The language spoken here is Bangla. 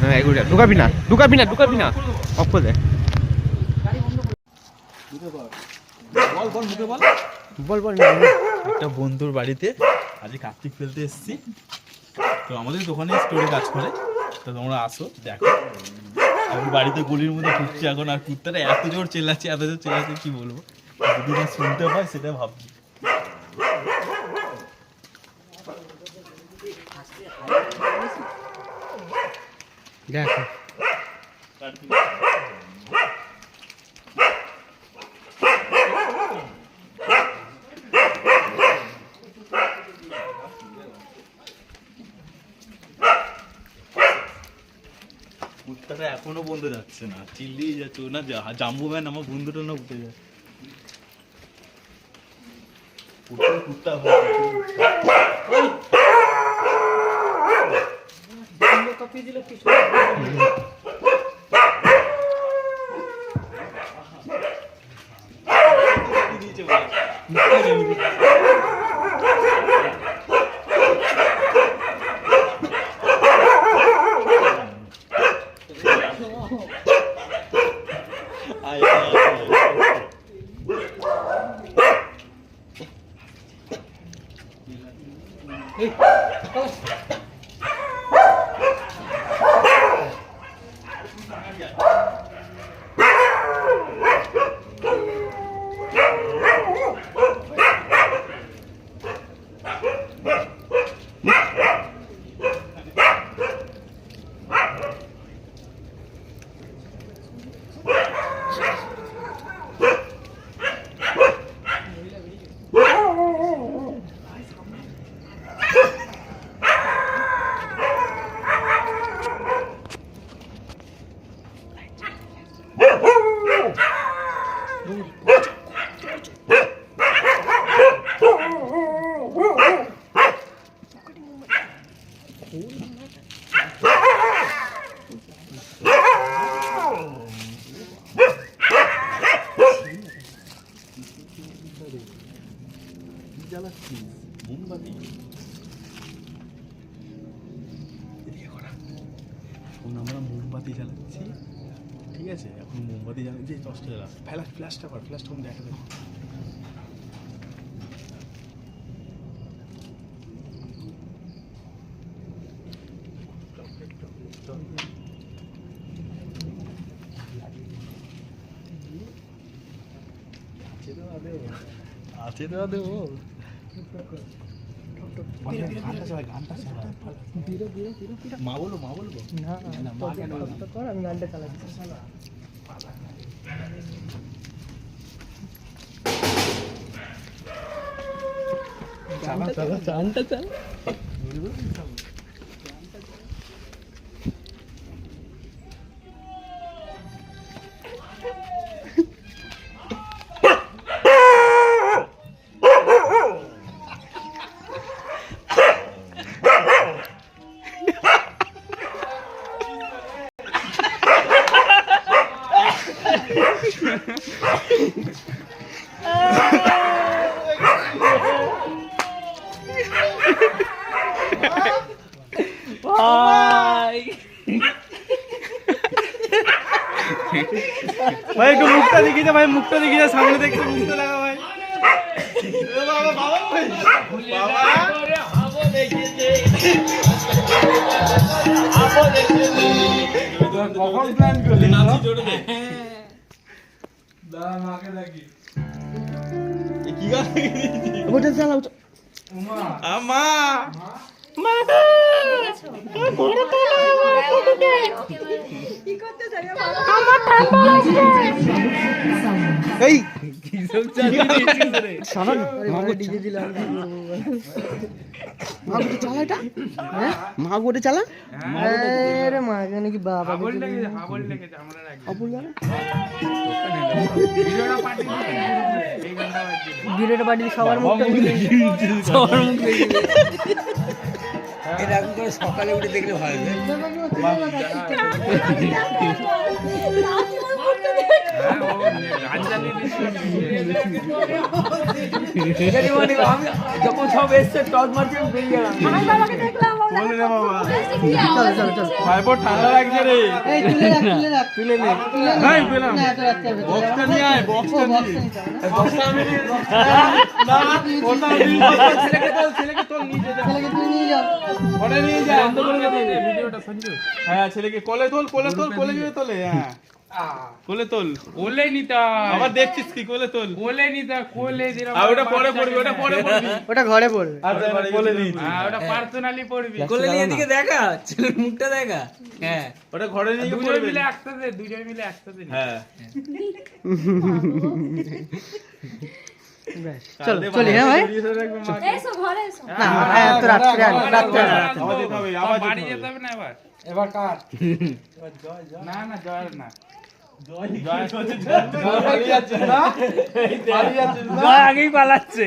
হ্যাঁ এগুলো ঢুকাবি না ঢুকাবি না ঢুকাবি না অফ করে দে বল। বল না একটা বন্ধুর বাড়িতে আজকে কার্তিক ফেলতে এসেছি। তো আমাদের দোকানে স্টোরে কাজ করে। তো তোমরা আসো দেখো। আমি বাড়িতে গলির মধ্যে ঘুরছি এখন আর কুত্তাটা এত জোর চেল্লাচ্ছে এত জোর চেল্লাচ্ছে কি বলব? যদি না শুনতে পাই সেটা ভাবছি। দেখো। কুত্তাটা এখনও বন্ধ যাচ্ছে না। চিল্লিয়ে যাচ্ছে। না জাম্বু ম্যান আমার বন্ধুটা না উঠে যায়। কুত্তা কুত্তা। ভাই দিয়েছে ভাই আয় আয় আয় জ্বালাচ্ছি মোমবাতি এদিকে করা এখন আমরা মোমবাতি জ্বালাচ্ছি। ঠিক আছে? এখন মোমবাতি জ্বালাচ্ছি এই দশটা জ্বালা। ফ্ল্যাশ ফ্ল্যাশটা কর ফ্ল্যাশটা আমি দেখা দেবো আছে তো দেবো মা বলো মা বলব আমি গানটা চালাচ্ছি চালা চালা গানটা চাল। ভাই ভাই একটু মুখটা দেখিয়ে দে ভাই মুখটা দেখিয়ে দে সামনে দেখতে মুখটা লাগা ভাই কখন প্ল্যান করলি নাচি জোরে দে। দাঁড়া মাকে দেখি এ কি গান গেয়েছিস? ওটা চালাও আমা এই! মা করে চালা মা বাবা ভিডিওটা পাঠিয়ে সবার মুখটা সবার মুখ এরকম করে সকালে উঠে দেখলে ভালো আমি যখন সব এসছে টস মারছি বেরিয়ে গেলাম বলে রে বাবা চলো চলো চলো ভাইপো ঠান্ডা লাগছে রে তুলে রাখ। তুলে রাখ তুলে নে ভাই পেলাম না এত রাখতে হবে বক্সটা নিয়ে আয় বক্সটা নিয়ে বক্স নিতে হবে না। বক্সটা আমি না ওটা ছেলেকে নিয়ে ছেলেকে তুই নিয়ে যা। ভিডিওটা সঞ্জু। হ্যাঁ ছেলেকে কোলে তোল কোলে তোল কোলে গিয়ে তোলে হ্যাঁ। কোলে তোল। কোলে নিতা আবার দেখছিস কি কোলে তোল। কোলে নিতা কোলে যেরকম আর ওটা পরে পড়বি ওটা পরে পড়বি। ওটা ঘরে পড়বে। আচ্ছা কোলে নিয়ে হ্যাঁ, ওটা পার্সোনালি পড়বি। কোলে নিয়ে এদিকে দেখা ছেলের মুখটা দেখা। হ্যাঁ। ওটা ঘরে নিয়ে গিয়ে দুজন মিলে একসাথে দুজন মিলে একসাথে হ্যাঁ। ব্যাস চলো চলি হ্যাঁ ভাই না এত রাত্রে রাত্রে বাড়ি যেতে হবে না এবার এবার কার না না জয় না জয় আগেই পালাচ্ছে